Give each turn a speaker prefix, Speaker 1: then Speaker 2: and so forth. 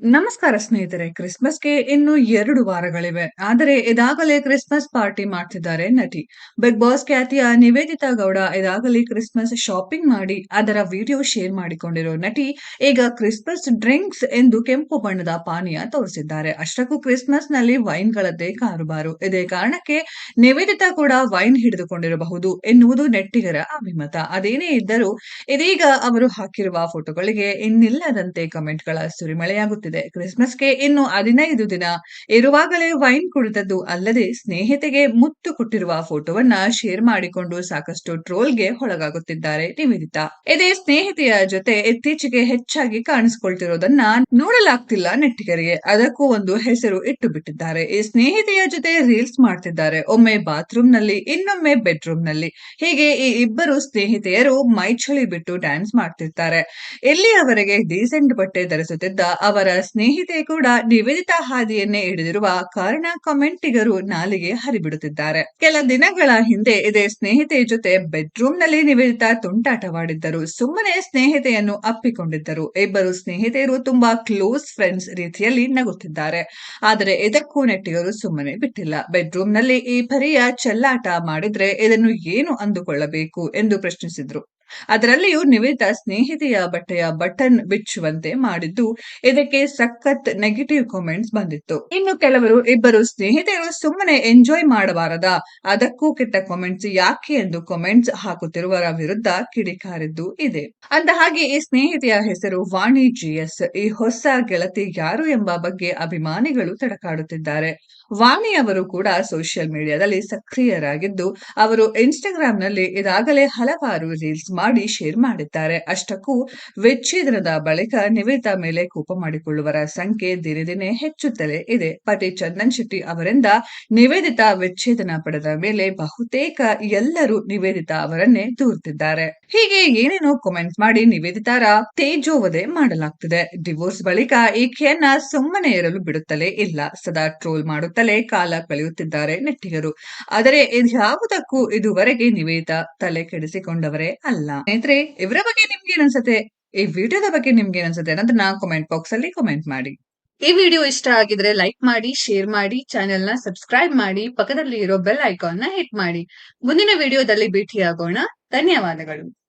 Speaker 1: ನಮಸ್ಕಾರ ಸ್ನೇಹಿತರೆ, ಕ್ರಿಸ್ಮಸ್‌ಗೆ ಇನ್ನು ಎರಡು ವಾರಗಳಿವೆ. ಆದರೆ ಇದಾಗಲೇ ಕ್ರಿಸ್ಮಸ್ ಪಾರ್ಟಿ ಮಾಡ್ತಿದ್ದಾರೆ ನಟಿ. ಬಿಗ್ ಬಾಸ್ ಖ್ಯಾತಿಯ ನಿವೇದಿತಾ ಗೌಡ ಇದಾಗಲೇ ಕ್ರಿಸ್ಮಸ್ ಶಾಪಿಂಗ್ ಮಾಡಿ ಅದರ ವಿಡಿಯೋ ಶೇರ್ ಮಾಡಿಕೊಂಡಿರೋ ನಟಿ ಈಗ ಕ್ರಿಸ್ಮಸ್ ಡ್ರಿಂಕ್ಸ್ ಎಂದು ಕೆಂಪು ಬಣ್ಣದ ಪಾನೀಯ ತೋರಿಸಿದ್ದಾರೆ. ಅಷ್ಟಕ್ಕೂ ಕ್ರಿಸ್ಮಸ್ನಲ್ಲಿ ವೈನ್ ಗಳದ್ದೇ ಕಾರುಬಾರು. ಇದೇ ಕಾರಣಕ್ಕೆ ನಿವೇದಿತಾ ಕೂಡ ವೈನ್ ಹಿಡಿದುಕೊಂಡಿರಬಹುದು ಎನ್ನುವುದು ನೆಟ್ಟಿಗರ ಅಭಿಮತ. ಅದೇನೇ ಇದ್ದರೂ ಇದೀಗ ಅವರು ಹಾಕಿರುವ ಫೋಟೋಗಳಿಗೆ ಇನ್ನಿಲ್ಲದಂತೆ ಕಮೆಂಟ್‌ಗಳ ಸುರಿಮಳೆಯಾಗುತ್ತಿದೆ. ಕ್ರಿಸ್ಮಸ್‌ಗೆ ಇನ್ನು ಹದಿನೈದು ದಿನ ಇರುವಾಗಲೇ ವೈನ್ ಕುಡಿದದ್ದು ಅಲ್ಲದೆ ಸ್ನೇಹಿತೆಗೆ ಮುತ್ತು ಕೊಟ್ಟಿರುವ ಫೋಟೋವನ್ನ ಶೇರ್ ಮಾಡಿಕೊಂಡು ಸಾಕಷ್ಟು ಟ್ರೋಲ್‌ಗೆ ಒಳಗಾಗುತ್ತಿದ್ದಾರೆ ನಿವೇದಿತಾ. ಇದೇ ಸ್ನೇಹಿತೆಯ ಜೊತೆ ಇತ್ತೀಚೆಗೆ ಹೆಚ್ಚಾಗಿ ಕಾಣಿಸಿಕೊಳ್ತಿರೋದನ್ನ ನೋಡಲಾಗ್ತಿಲ್ಲ ನೆಟ್ಟಿಗರಿಗೆ. ಅದಕ್ಕೂ ಒಂದು ಹೆಸರು ಇಟ್ಟು ಬಿಟ್ಟಿದ್ದಾರೆ. ಈ ಸ್ನೇಹಿತೆಯ ಜೊತೆ ರೀಲ್ಸ್ ಮಾಡ್ತಿದ್ದಾರೆ. ಒಮ್ಮೆ ಬಾತ್ರೂಮ್ನಲ್ಲಿ ಇನ್ನೊಮ್ಮೆ ಬೆಡ್ರೂಮ್ನಲ್ಲಿ ಹೀಗೆ ಈ ಇಬ್ಬರು ಸ್ನೇಹಿತೆಯರು ಮೈಚಳಿ ಬಿಟ್ಟು ಡ್ಯಾನ್ಸ್ ಮಾಡ್ತಿರ್ತಾರೆ. ಇಲ್ಲಿಯವರೆಗೆ ಡೀಸೆಂಟ್ ಬಟ್ಟೆ ಧರಿಸುತ್ತಿದ್ದ ಅವರ ಸ್ನೇಹಿತೆ ಕೂಡ ನಿವೇದಿತಾ ಹಾದಿಯನ್ನೇ ಹಿಡಿದಿರುವ ಕಾರಣ ಕಾಮೆಂಟಿಗರು ನಾಲಿಗೆ ಹರಿಬಿಡುತ್ತಿದ್ದಾರೆ. ಕೆಲ ದಿನಗಳ ಹಿಂದೆ ಇದೇ ಸ್ನೇಹಿತೆ ಜೊತೆ ಬೆಡ್‌ರೂಮ್‌ನಲ್ಲಿ ನಿವೇದಿತ ತುಂಟಾಟವಾಡಿದ್ದರು. ಸುಮ್ಮನೆ ಸ್ನೇಹಿತೆಯನ್ನು ಅಪ್ಪಿಕೊಂಡಿದ್ದರು. ಇಬ್ಬರು ಸ್ನೇಹಿತೆಯರು ತುಂಬಾ ಕ್ಲೋಸ್ ಫ್ರೆಂಡ್ಸ್ ರೀತಿಯಲ್ಲಿ ನಗುತ್ತಿದ್ದಾರೆ. ಆದರೆ ಇದಕ್ಕೂ ನೆಟ್ಟಿಗರು ಸುಮ್ಮನೆ ಬಿಟ್ಟಿಲ್ಲ. ಬೆಡ್‌ರೂಮ್‌ನಲ್ಲಿ ಈ ಪರಿಯ ಚೆಲ್ಲಾಟ ಮಾಡಿದ್ರೆ ಇದನ್ನು ಏನು ಅಂದುಕೊಳ್ಳಬೇಕು ಎಂದು ಪ್ರಶ್ನಿಸಿದ್ರು. ಅದರಲ್ಲಿಯೂ ನಿವೇದ ಸ್ನೇಹಿತೆಯ ಬಟ್ಟೆಯ ಬಟನ್ ಬಿಚ್ಚುವಂತೆ ಮಾಡಿದ್ದು, ಇದಕ್ಕೆ ಸಖತ್ ನೆಗೆಟಿವ್ ಕಾಮೆಂಟ್ಸ್ ಬಂದಿತ್ತು. ಇನ್ನು ಕೆಲವರು, ಇಬ್ಬರು ಸ್ನೇಹಿತೆಯರು ಸುಮ್ಮನೆ ಎಂಜಾಯ್ ಮಾಡಬಾರದ, ಅದಕ್ಕೂ ಕೆಟ್ಟ ಕಾಮೆಂಟ್ಸ್ ಯಾಕೆ ಎಂದು ಕಾಮೆಂಟ್ಸ್ ಹಾಕುತ್ತಿರುವರ ವಿರುದ್ಧ ಕಿಡಿಕಾರಿದ್ದು ಇದೆ. ಅಂದ ಹಾಗೆ ಈ ಸ್ನೇಹಿತೆಯ ಹೆಸರು ವಾಣಿ ಜಿಎಸ್. ಈ ಹೊಸ ಗೆಳತಿ ಯಾರು ಎಂಬ ಬಗ್ಗೆ ಅಭಿಮಾನಿಗಳು ತಡಕಾಡುತ್ತಿದ್ದಾರೆ. ವಾಣಿ ಅವರು ಕೂಡ ಸೋಷಿಯಲ್ ಮೀಡಿಯಾದಲ್ಲಿ ಸಕ್ರಿಯರಾಗಿದ್ದು, ಅವರು ಇನ್‌ಸ್ಟಾಗ್ರಾಂನಲ್ಲಿ ಇದಾಗಲೇ ಹಲವಾರು ರೀಲ್ಸ್ ಮಾಡಿ ಶೇರ್ ಮಾಡಿದ್ದಾರೆ. ಅಷ್ಟಕ್ಕೂ ವಿಚ್ಛೇದನದ ಬಳಿಕ ನಿವೇದಿತಾ ಮೇಲೆ ಕೋಪ ಮಾಡಿಕೊಳ್ಳುವರ ಸಂಖ್ಯೆ ದಿನೇ ದಿನೇ ಹೆಚ್ಚುತ್ತಲೇ ಇದೆ. ಪತಿ ಚಂದನ್ ಶೆಟ್ಟಿ ಅವರಿಂದ ನಿವೇದಿತ ವಿಚ್ಛೇದನ ಪಡೆದ ಮೇಲೆ ಬಹುತೇಕ ಎಲ್ಲರೂ ನಿವೇದಿತ ಅವರನ್ನೇ ದೂರ್ತಿದ್ದಾರೆ. ಹೀಗೆ ಏನೇನೋ ಕಾಮೆಂಟ್ ಮಾಡಿ ನಿವೇದಿತಾರ ತೇಜೋವಧೆ ಮಾಡಲಾಗ್ತಿದೆ. ಡಿವೋರ್ಸ್ ಬಳಿಕ ಈಕೆಯನ್ನ ಸುಮ್ಮನೆ ಇರಲು ಬಿಡುತ್ತಲೇ ಇಲ್ಲ. ಸದಾ ಟ್ರೋಲ್ ಮಾಡುತ್ತಲೇ ಕಾಲ ಕಳೆಯುತ್ತಿದ್ದಾರೆ ನೆಟ್ಟಿಗರು. ಆದರೆ ಇದ್ಯಾವುದಕ್ಕೂ ಇದುವರೆಗೆ ನಿವೇದಿತ ತಲೆ ಕೆಡಿಸಿಕೊಂಡವರೇ ಅಲ್ಲ. ಸ್ನೇಹಿತರೆ ಇವರ ಬಗ್ಗೆ ನಿಮ್ಗೇನನ್ಸುತ್ತೆ? ಈ ವಿಡಿಯೋದ ಬಗ್ಗೆ ನಿಮ್ಗೆ ಏನನ್ಸುತ್ತೆ ಅಂತ ನಾ ಕಾಮೆಂಟ್ ಬಾಕ್ಸ್ ಅಲ್ಲಿ ಕಾಮೆಂಟ್ ಮಾಡಿ. ಈ ವಿಡಿಯೋ ಇಷ್ಟ ಆಗಿದ್ರೆ ಲೈಕ್ ಮಾಡಿ, ಶೇರ್ ಮಾಡಿ, ಚಾನೆಲ್ನ ಸಬ್ಸ್ಕ್ರೈಬ್ ಮಾಡಿ, ಪಕ್ಕದಲ್ಲಿ ಇರೋ ಬೆಲ್ ಐಕಾನ್ನ ಹಿಟ್ ಮಾಡಿ. ಮುಂದಿನ ವಿಡಿಯೋದಲ್ಲಿ ಭೇಟಿಯಾಗೋಣ. ಧನ್ಯವಾದಗಳು.